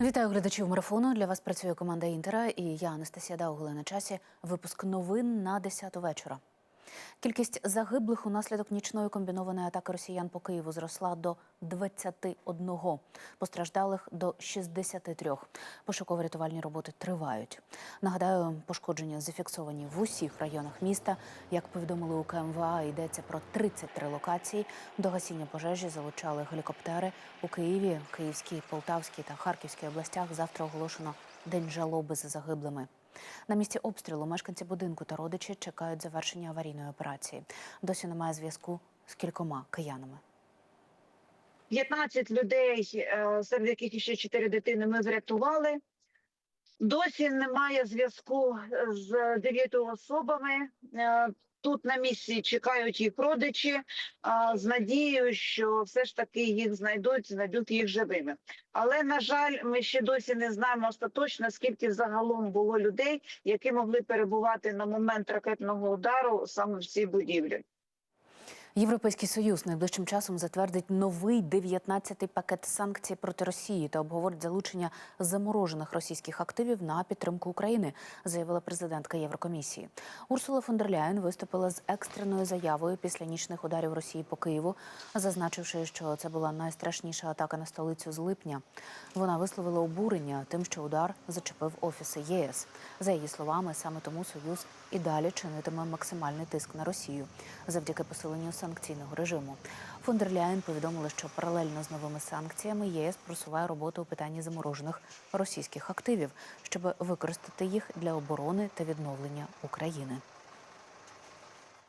Вітаю глядачів марафону. Для вас працює команда Інтера і я Анастасія Даугла на часі. Випуск новин на 10 вечора. Кількість загиблих унаслідок нічної комбінованої атаки росіян по Києву зросла до 21. Постраждалих до 63. Пошуково-рятувальні роботи тривають. Нагадаю, пошкодження зафіксовані в усіх районах міста. Як повідомили у КМВА, йдеться про 33 локації. До гасіння пожежі залучали гелікоптери у Києві, Київській, Полтавській та Харківській областях. Завтра оголошено день жалоби за загиблими. На місці обстрілу мешканці будинку та родичі чекають завершення аварійної операції. Досі немає зв'язку з кількома киянами. 15 людей, е, серед яких ще 4 дитини, ми врятували. Досі немає зв'язку з дев'ятою особами. Тут на місці чекають їх родичі а, з надією, що все ж таки їх знайдуть, знайдуть їх живими. Але на жаль, ми ще досі не знаємо остаточно, скільки загалом було людей, які могли перебувати на момент ракетного удару саме в цій будівлі. Європейський союз найближчим часом затвердить новий 19-й пакет санкцій проти Росії та обговорить залучення заморожених російських активів на підтримку України, заявила президентка Єврокомісії. Урсула фон дер Ляєн виступила з екстреною заявою після нічних ударів Росії по Києву, зазначивши, що це була найстрашніша атака на столицю з липня. Вона висловила обурення тим, що удар зачепив офіси ЄС. За її словами, саме тому союз і далі чинитиме максимальний тиск на Росію завдяки посиленню санкційного режиму. Фондерляєн дер повідомила, що паралельно з новими санкціями ЄС просуває роботу у питанні заморожених російських активів, щоб використати їх для оборони та відновлення України.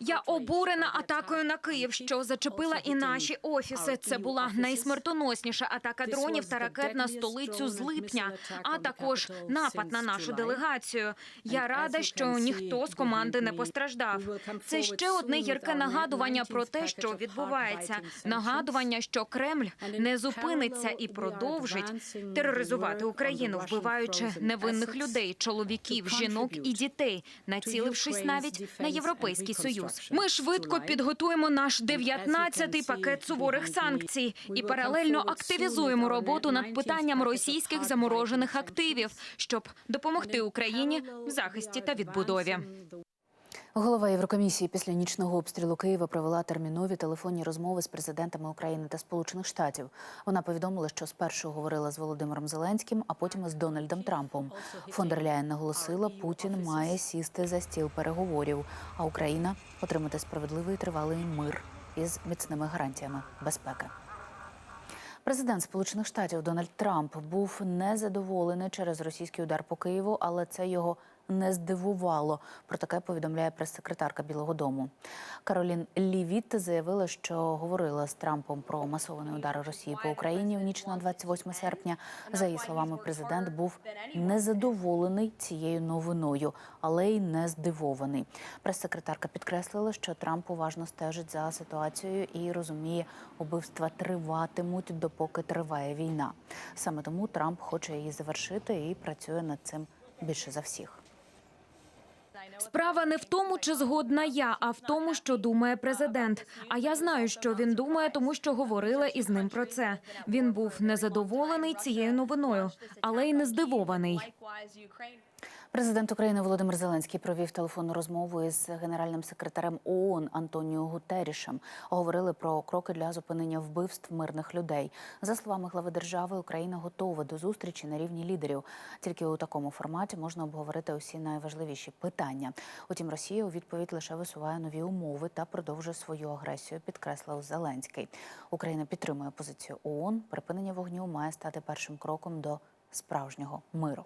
Я обурена атакою на Київ, що зачепила і наші офіси. Це була найсмертоносніша атака дронів та ракет на столицю з липня, а також напад на нашу делегацію. Я рада, що ніхто з команди не постраждав. Це ще одне гірке нагадування про те, що відбувається. Нагадування, що Кремль не зупиниться і продовжить тероризувати Україну, вбиваючи невинних людей, чоловіків, жінок і дітей, націлившись навіть на європейський союз. Ми швидко підготуємо наш 19-й пакет суворих санкцій і паралельно активізуємо роботу над питанням російських заморожених активів, щоб допомогти Україні в захисті та відбудові. Голова Єврокомісії після нічного обстрілу Києва провела термінові телефонні розмови з президентами України та Сполучених Штатів. Вона повідомила, що спершу говорила з Володимиром Зеленським, а потім із Дональдом Трампом. Фон дер Ляєн наголосила, Путін має сісти за стіл переговорів, а Україна отримати справедливий тривалий мир із міцними гарантіями безпеки. Президент Сполучених Штатів Дональд Трамп був незадоволений через російський удар по Києву, але це його не здивувало. Про таке повідомляє прес-секретарка Білого Дому. Каролін Лівіт заявила, що говорила з Трампом про масований удар Росії по Україні в ніч на 28 серпня. За її словами, президент був незадоволений цією новиною, але й не здивований. Прес-секретарка підкреслила, що Трамп уважно стежить за ситуацією і розуміє, убивства триватимуть, допоки триває війна. Саме тому Трамп хоче її завершити і працює над цим більше за всіх. Справа не в тому, чи згодна я, а в тому, що думає президент. А я знаю, що він думає, тому що говорила із ним про це. Він був незадоволений цією новиною, але й не здивований. Президент України Володимир Зеленський провів телефонну розмову із генеральним секретарем ООН Антоніо Гутерішем. Говорили про кроки для зупинення вбивств мирних людей. За словами глави держави, Україна готова до зустрічі на рівні лідерів. Тільки у такому форматі можна обговорити усі найважливіші питання. Утім, Росія у відповідь лише висуває нові умови та продовжує свою агресію. Підкреслив Зеленський. Україна підтримує позицію ООН. Припинення вогню має стати першим кроком до справжнього миру.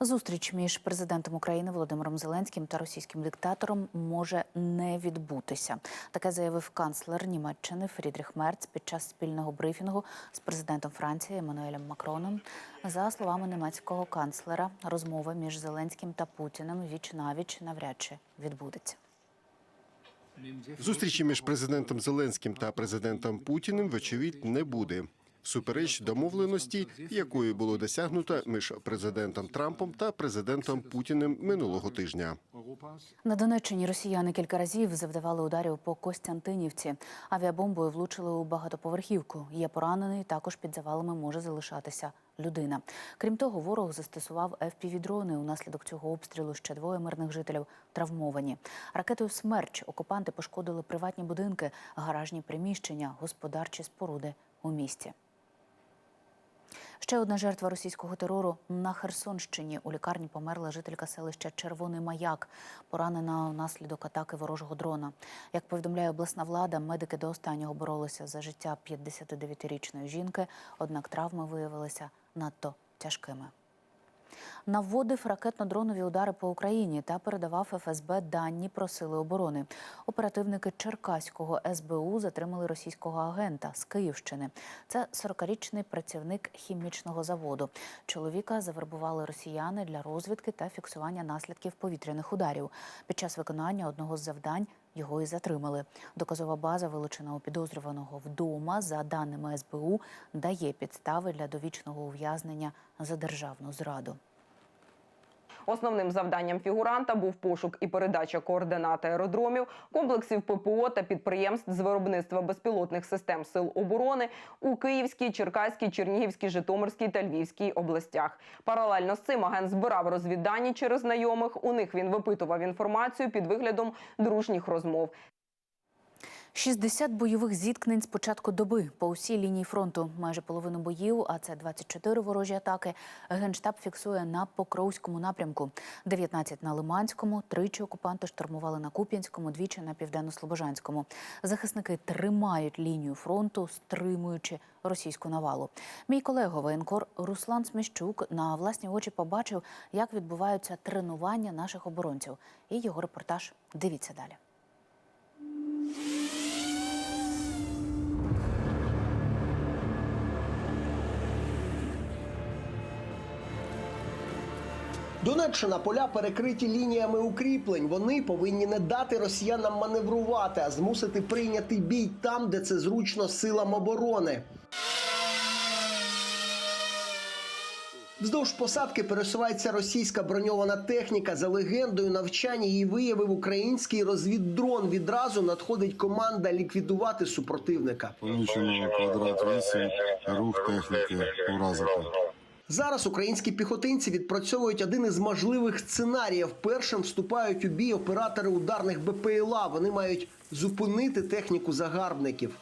Зустріч між президентом України Володимиром Зеленським та російським диктатором може не відбутися. Таке заявив канцлер Німеччини Фрідріх Мерц під час спільного брифінгу з президентом Франції Еммануелем Макроном. За словами німецького канцлера, розмова між Зеленським та Путіним віч навіч навряд чи відбудеться. Зустрічі між президентом Зеленським та президентом Путіним, вочевидь, не буде. Всупереч домовленості, якої було досягнуто між президентом Трампом та президентом Путіним минулого тижня. На Донеччині росіяни кілька разів завдавали ударів по Костянтинівці. Авіабомбою влучили у багатоповерхівку. Є поранений. Також під завалами може залишатися людина. Крім того, ворог застосував FPV-дрони. Унаслідок цього обстрілу ще двоє мирних жителів травмовані. Ракетою «Смерч» окупанти пошкодили приватні будинки, гаражні приміщення, господарчі споруди у місті. Ще одна жертва російського терору на Херсонщині. У лікарні померла жителька селища Червоний Маяк, поранена внаслідок атаки ворожого дрона. Як повідомляє обласна влада, медики до останнього боролися за життя 59-річної жінки, однак травми виявилися надто тяжкими. Наводив ракетно-дронові удари по Україні та передавав ФСБ дані про сили оборони. Оперативники Черкаського СБУ затримали російського агента з Київщини. Це 40-річний працівник хімічного заводу. Чоловіка завербували росіяни для розвідки та фіксування наслідків повітряних ударів. Під час виконання одного з завдань його і затримали. Доказова база, вилучена у підозрюваного вдома, за даними СБУ, дає підстави для довічного ув'язнення за державну зраду. Основним завданням фігуранта був пошук і передача координат аеродромів, комплексів ППО та підприємств з виробництва безпілотних систем сил оборони у Київській, Черкаській, Чернігівській, Житомирській та Львівській областях. Паралельно з цим агент збирав розвіддані через знайомих. У них він випитував інформацію під виглядом дружніх розмов. 60 бойових зіткнень з початку доби по усій лінії фронту. Майже половину боїв, а це 24 ворожі атаки. Генштаб фіксує на Покровському напрямку. 19 на Лиманському, тричі окупанти штурмували на Куп'янському, двічі на Південно-Слобожанському. Захисники тримають лінію фронту, стримуючи російську навалу. Мій колега воєнкор Руслан Сміщук на власні очі побачив, як відбуваються тренування наших оборонців. І його репортаж дивіться далі. Донеччина поля перекриті лініями укріплень. Вони повинні не дати росіянам маневрувати, а змусити прийняти бій там, де це зручно силам оборони. Вздовж посадки пересувається російська броньована техніка. За легендою навчання її виявив український розвіддрон. Відразу надходить команда ліквідувати супротивника. Помічено квадрат 8, рух техніки, уразити. Зараз українські піхотинці відпрацьовують один із можливих сценаріїв. Першим вступають у бій оператори ударних БПЛА. Вони мають зупинити техніку загарбників.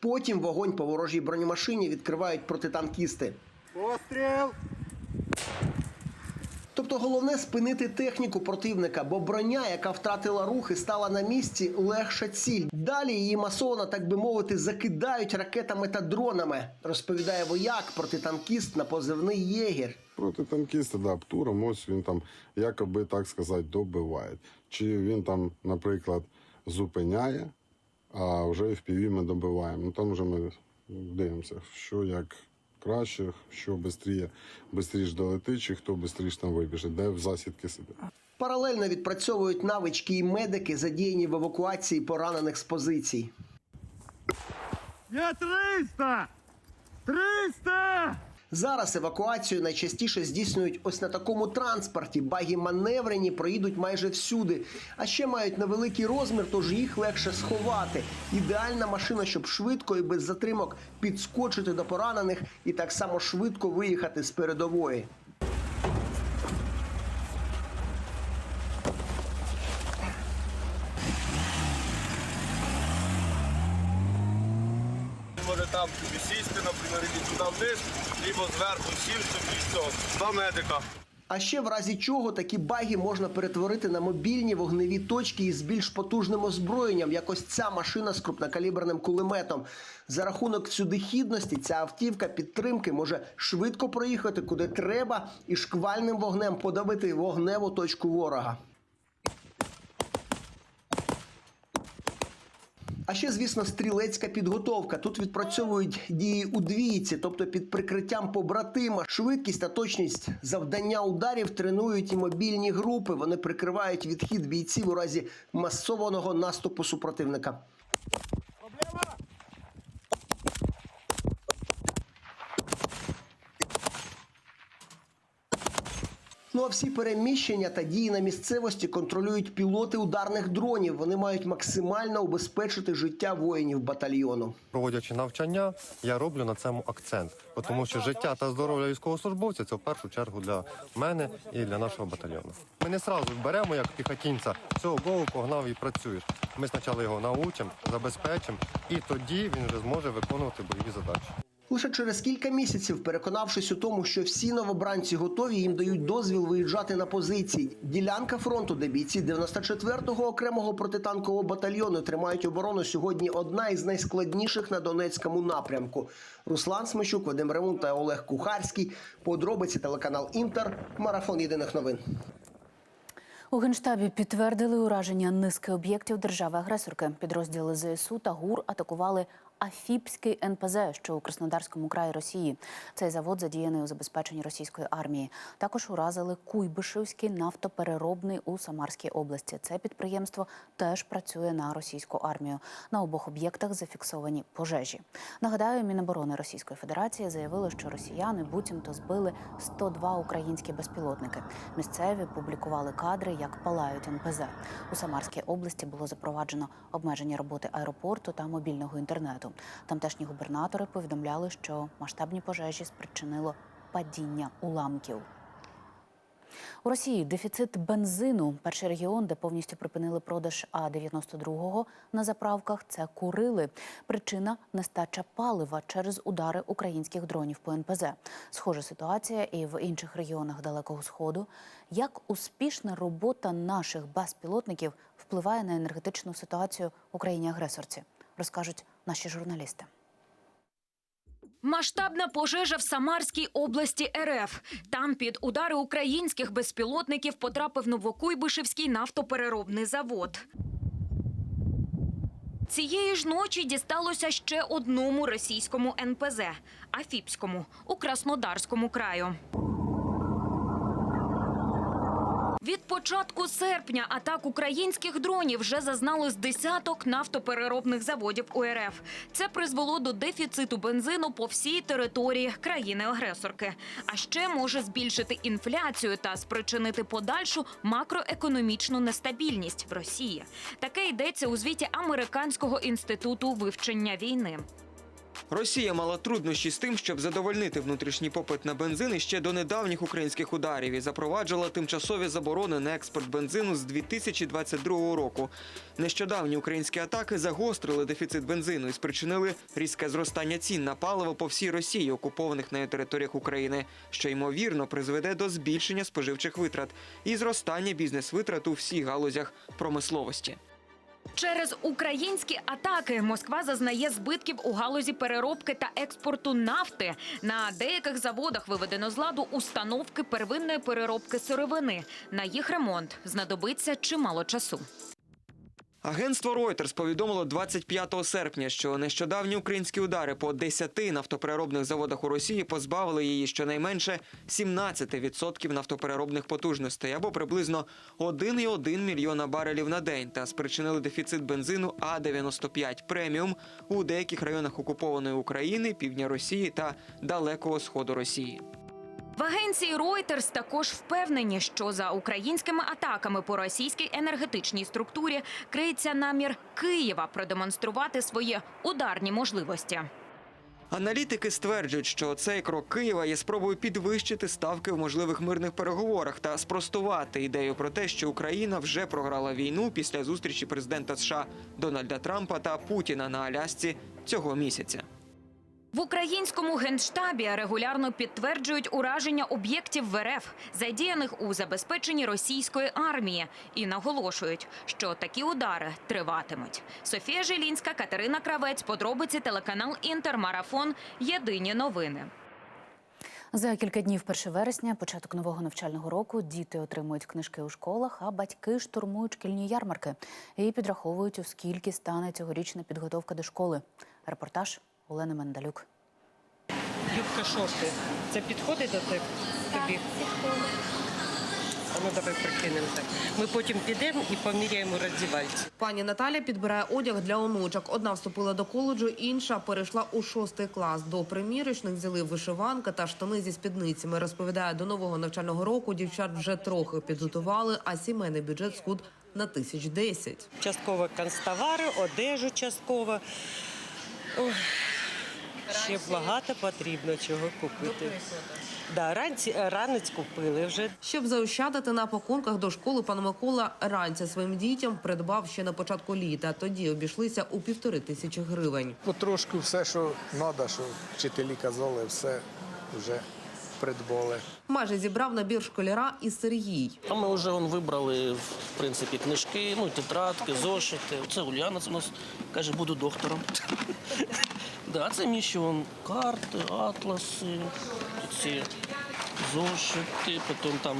Потім вогонь по ворожій бронемашині відкривають протитанкісти. Постріл! Тобто головне спинити техніку противника, бо броня, яка втратила рухи, стала на місці легша ціль. Далі її масово, так би мовити, закидають ракетами та дронами, розповідає вояк, протитанкіст на позивний єгір. Проти танкіста, да, птуром, ось він там, якоби так сказати, добиває. Чи він там, наприклад, зупиняє, а вже в піві ми добиваємо. Ну там вже ми дивимося, що як краще, що швидше, швидше долетить, чи хто швидше там вибіже, де в засідки сидить. Паралельно відпрацьовують навички і медики, задіяні в евакуації поранених з позицій. Я 300! 300! Зараз евакуацію найчастіше здійснюють ось на такому транспорті. Баги маневрені проїдуть майже всюди. А ще мають невеликий розмір, тож їх легше сховати. Ідеальна машина, щоб швидко і без затримок підскочити до поранених і так само швидко виїхати з передової. може там собі сісти, наприклад, іти туди вниз, либо зверху сів собі все, два медика. А ще в разі чого такі баги можна перетворити на мобільні вогневі точки із більш потужним озброєнням, як ось ця машина з крупнокаліберним кулеметом. За рахунок всюдихідності ця автівка підтримки може швидко проїхати куди треба і шквальним вогнем подавити вогневу точку ворога. А ще, звісно, стрілецька підготовка. Тут відпрацьовують дії у двійці, тобто під прикриттям побратима. Швидкість та точність завдання ударів тренують і мобільні групи. Вони прикривають відхід бійців у разі масованого наступу супротивника. Ну а всі переміщення та дії на місцевості контролюють пілоти ударних дронів. Вони мають максимально убезпечити життя воїнів батальйону. Проводячи навчання, я роблю на цьому акцент, тому що життя та здоров'я військовослужбовця це в першу чергу для мене і для нашого батальйону. Ми не сразу беремо як піхотінця, все, голову погнав і працюєш. Ми спочатку його научимо, забезпечимо, і тоді він вже зможе виконувати бойові задачі. Лише через кілька місяців, переконавшись у тому, що всі новобранці готові, їм дають дозвіл виїжджати на позиції. Ділянка фронту, де бійці 94-го окремого протитанкового батальйону тримають оборону, сьогодні одна із найскладніших на Донецькому напрямку. Руслан Смещук, Вадим Ремун та Олег Кухарський. Подробиці телеканал Інтер. Марафон єдиних новин. У генштабі підтвердили ураження низки об'єктів держави-агресорки. Підрозділи ЗСУ та ГУР атакували Афіпський НПЗ, що у Краснодарському краї Росії. Цей завод задіяний у забезпеченні російської армії. Також уразили Куйбишевський нафтопереробний у Самарській області. Це підприємство теж працює на російську армію. На обох об'єктах зафіксовані пожежі. Нагадаю, Міноборони Російської Федерації заявило, що росіяни буцімто збили 102 українські безпілотники. Місцеві публікували кадри, як палають НПЗ. У Самарській області було запроваджено обмеження роботи аеропорту та мобільного інтернету. Тамтешні губернатори повідомляли, що масштабні пожежі спричинило падіння уламків. У Росії дефіцит бензину. Перший регіон, де повністю припинили продаж А-92 на заправках, це Курили. Причина нестача палива через удари українських дронів по НПЗ. Схожа ситуація і в інших регіонах Далекого Сходу. Як успішна робота наших безпілотників впливає на енергетичну ситуацію в Україні-агресорці, розкажуть наші журналісти. Масштабна пожежа в Самарській області РФ. Там під удари українських безпілотників потрапив Новокуйбишевський нафтопереробний завод. Цієї ж ночі дісталося ще одному російському НПЗ – Афіпському у Краснодарському краю. Від початку серпня атак українських дронів вже зазнали з десяток нафтопереробних заводів УРФ. Це призвело до дефіциту бензину по всій території країни-агресорки. А ще може збільшити інфляцію та спричинити подальшу макроекономічну нестабільність в Росії. Таке йдеться у звіті Американського інституту вивчення війни. Росія мала труднощі з тим, щоб задовольнити внутрішній попит на бензин іще до недавніх українських ударів і запроваджувала тимчасові заборони на експорт бензину з 2022 року. Нещодавні українські атаки загострили дефіцит бензину і спричинили різке зростання цін на паливо по всій Росії, окупованих нею територіях України, що ймовірно призведе до збільшення споживчих витрат і зростання бізнес-витрат у всіх галузях промисловості. Через українські атаки Москва зазнає збитків у галузі переробки та експорту нафти. На деяких заводах виведено з ладу установки первинної переробки сировини. На їх ремонт знадобиться чимало часу. Агентство Reuters повідомило 25 серпня, що нещодавні українські удари по 10 нафтопереробних заводах у Росії позбавили її щонайменше 17% нафтопереробних потужностей або приблизно 1,1 мільйона барелів на день та спричинили дефіцит бензину А-95 преміум у деяких районах окупованої України, півдня Росії та далекого сходу Росії. В агенції Reuters також впевнені, що за українськими атаками по російській енергетичній структурі криється намір Києва продемонструвати свої ударні можливості. Аналітики стверджують, що цей крок Києва є спробою підвищити ставки в можливих мирних переговорах та спростувати ідею про те, що Україна вже програла війну після зустрічі президента США Дональда Трампа та Путіна на Алясці цього місяця. В українському генштабі регулярно підтверджують ураження об'єктів в РФ, задіяних у забезпеченні російської армії, і наголошують, що такі удари триватимуть. Софія Жилінська, Катерина Кравець, подробиці телеканал Інтермарафон. Єдині новини. За кілька днів 1 вересня, початок нового навчального року, діти отримують книжки у школах, а батьки штурмують шкільні ярмарки і підраховують, у скільки стане цьогорічна підготовка до школи. Репортаж Олени Мендалюк. Юбка шорти. Це підходить до тебе? тобі? А ну давай прикинемо так. Ми потім підемо і поміряємо роздівальці. Пані Наталя підбирає одяг для онучок. Одна вступила до коледжу, інша перейшла у шостий клас. До примірочних взяли вишиванка та штани зі спідницями. Розповідає, до нового навчального року дівчат вже трохи підготували, а сімейний бюджет схуд на тисяч десять. Частково канцтовари, одежу частково. Ой, ще багато потрібно чого купити. Да, ранці, ранець купили вже. Щоб заощадити на пакунках до школи, пан Микола ранця своїм дітям придбав ще на початку літа. Тоді обійшлися у півтори тисячі гривень. Потрошку все, що треба, що вчителі казали, все вже придбали. Майже зібрав набір школяра і Сергій. А ми вже он, вибрали в принципі книжки, ну тетрадки, зошити. Це Уляна у нас каже, буду доктором. Да, це мій ще карти, атласи, ці зошити, потім там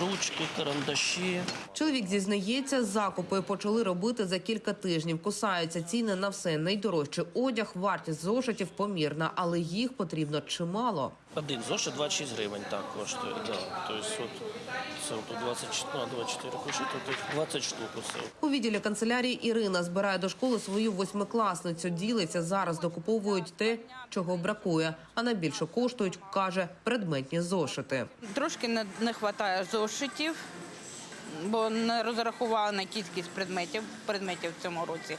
ручки, карандаші. Чоловік зізнається, закупи почали робити за кілька тижнів. Кусаються ціни на все. Найдорожчий одяг, вартість зошитів помірна, але їх потрібно чимало. Один зошит 26 гривень так коштує. Да. Тобто от, це от 24, ну, 24 коштує, тут 20 штук усе. У відділі канцелярії Ірина збирає до школи свою восьмикласницю. Ділиться зараз, докуповують те, чого бракує. А найбільше коштують, каже, предметні зошити. Трошки не, не вистачає зошитів, бо не розрахували на кількість предметів, предметів в цьому році.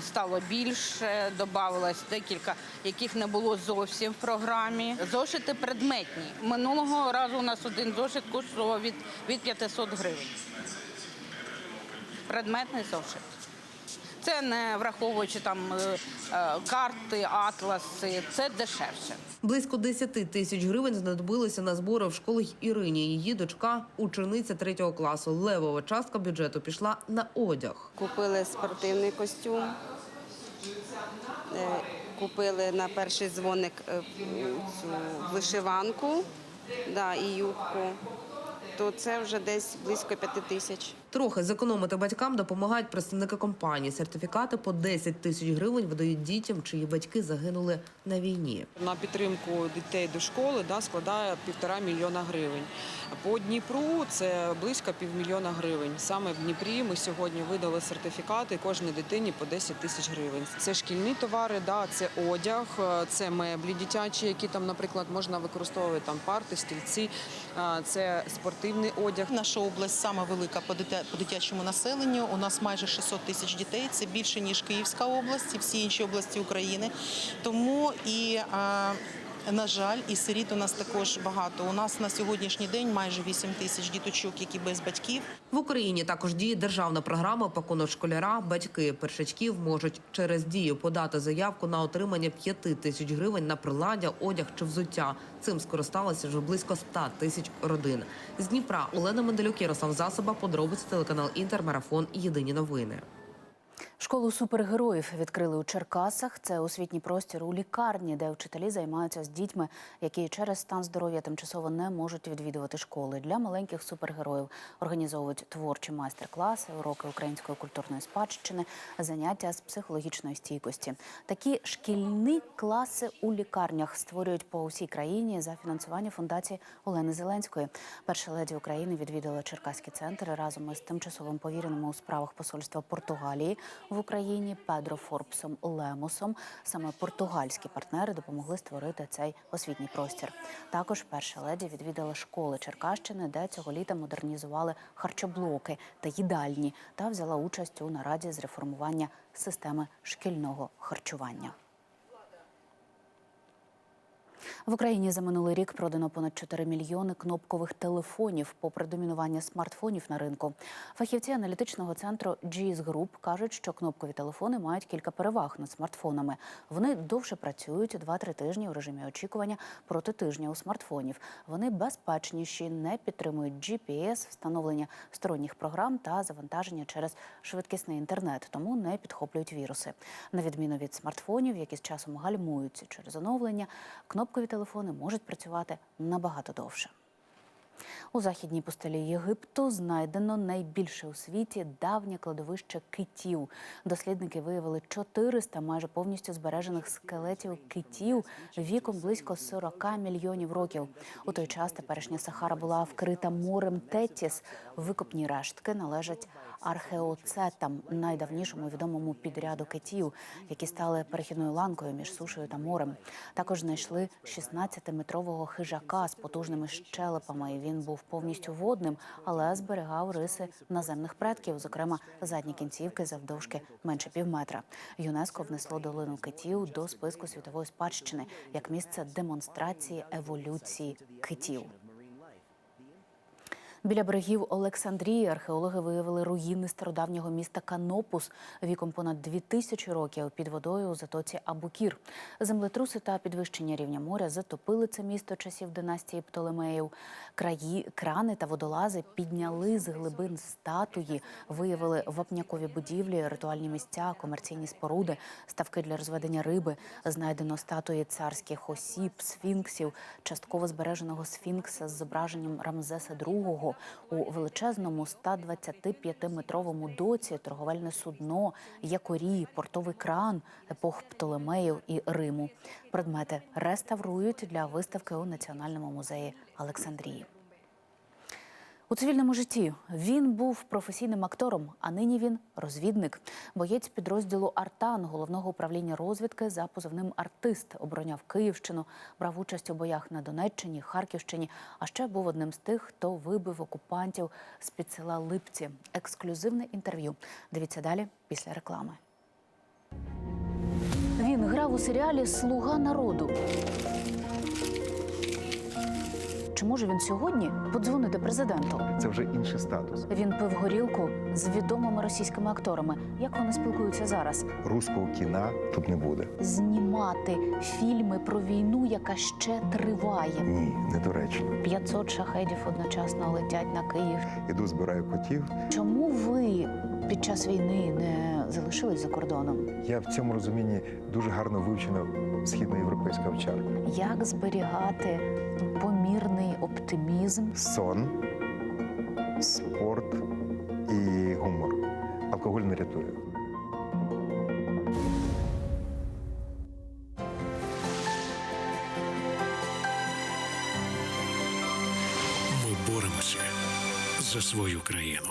Стало більше, додавалось декілька, яких не було зовсім в програмі. Зошити предметні. Минулого разу у нас один зошит коштував від, від 500 гривень. Предметний зошит. Це не враховуючи там е, е, карти, атласи, це дешевше. Близько 10 тисяч гривень знадобилося на збори в школі Ірині. Її дочка учениця третього класу. Левова частка бюджету пішла на одяг. Купили спортивний костюм, е, купили на перший дзвоник цю вишиванку да, і юбку. То це вже десь близько п'яти тисяч. Трохи зекономити батькам допомагають представники компанії. Сертифікати по 10 тисяч гривень видають дітям, чиї батьки загинули на війні. На підтримку дітей до школи да, складає півтора мільйона гривень. По Дніпру це близько півмільйона гривень. Саме в Дніпрі ми сьогодні видали сертифікати кожній дитині по 10 тисяч гривень. Це шкільні товари, да, це одяг, е, це меблі дитячі, які там, наприклад, можна використовувати там парти, стільці, е, це спортивний одяг. Наша область сама велика по дитя- по дитячому населенню. У нас майже 600 тисяч дітей. Це більше ніж Київська область і всі інші області України. Тому і на жаль, і сиріт у нас також багато. У нас на сьогоднішній день майже 8 тисяч діточок, які без батьків. В Україні також діє державна програма «Пакунок школяра». Батьки першачків можуть через дію подати заявку на отримання 5 тисяч гривень на приладдя, одяг чи взуття. Цим скористалося вже близько 100 тисяч родин. З Дніпра Олена Менделюк, Ярослав Засоба, подробиці телеканал Інтер, Марафон. Єдині новини. Школу супергероїв відкрили у Черкасах. Це освітній простір у лікарні, де вчителі займаються з дітьми, які через стан здоров'я тимчасово не можуть відвідувати школи. Для маленьких супергероїв організовують творчі майстер-класи, уроки української культурної спадщини, заняття з психологічної стійкості. Такі шкільні класи у лікарнях створюють по усій країні за фінансування фундації Олени Зеленської. Перша леді України відвідала Черкаський центр разом із тимчасовим повіреним у справах посольства Португалії в Україні Педро Форбсом Лемусом. Саме португальські партнери допомогли створити цей освітній простір. Також перша леді відвідала школи Черкащини, де цього літа модернізували харчоблоки та їдальні, та взяла участь у нараді з реформування системи шкільного харчування. В Україні за минулий рік продано понад 4 мільйони кнопкових телефонів, попри домінування смартфонів на ринку. Фахівці аналітичного центру GS Group кажуть, що кнопкові телефони мають кілька переваг над смартфонами. Вони довше працюють 2-3 тижні у режимі очікування проти тижня у смартфонів. Вони безпечніші, не підтримують GPS, встановлення сторонніх програм та завантаження через швидкісний інтернет, тому не підхоплюють віруси. На відміну від смартфонів, які з часом гальмуються через оновлення, кнопкові телефони можуть працювати набагато довше. У західній пустелі Єгипту знайдено найбільше у світі давнє кладовище китів. Дослідники виявили 400 майже повністю збережених скелетів китів віком близько 40 мільйонів років. У той час теперішня Сахара була вкрита морем Тетіс. Викопні рештки належать археоцетам, найдавнішому відомому підряду китів, які стали перехідною ланкою між сушею та морем. Також знайшли 16-метрового хижака з потужними щелепами. Він був повністю водним, але зберігав риси наземних предків, зокрема задні кінцівки завдовжки менше півметра. ЮНЕСКО внесло долину китів до списку світової спадщини як місце демонстрації еволюції китів. Біля берегів Олександрії археологи виявили руїни стародавнього міста Канопус віком понад дві тисячі років під водою у затоці Абукір. Землетруси та підвищення рівня моря затопили це місто часів династії Птолемеїв. Краї, крани та водолази підняли з глибин статуї, виявили вапнякові будівлі, ритуальні місця, комерційні споруди, ставки для розведення риби. Знайдено статуї царських осіб, сфінксів, частково збереженого сфінкса з зображенням Рамзеса II у величезному 125-метровому доці, торговельне судно, якорі, портовий кран епох Птолемеїв і Риму. Предмети реставрують для виставки у Національному музеї Олександрії. У цивільному житті він був професійним актором, а нині він розвідник. Боєць підрозділу Артан головного управління розвідки за позивним артист обороняв Київщину, брав участь у боях на Донеччині, Харківщині. А ще був одним з тих, хто вибив окупантів з під села Липці. Ексклюзивне інтерв'ю. Дивіться далі після реклами. Він грав у серіалі Слуга народу. Чи може він сьогодні подзвонити президенту? Це вже інший статус. Він пив горілку з відомими російськими акторами. Як вони спілкуються зараз? Руського кіна тут не буде. Знімати фільми про війну, яка ще триває. Ні, недоречно. 500 шахедів одночасно летять на Київ. Іду збираю котів. Чому ви під час війни не залишились за кордоном? Я в цьому розумінні дуже гарно вивчена східноєвропейська овчарка. Як зберігати помірний оптимізм? Сон, спорт і гумор. Алкоголь не рятує. Ми боремося за свою країну.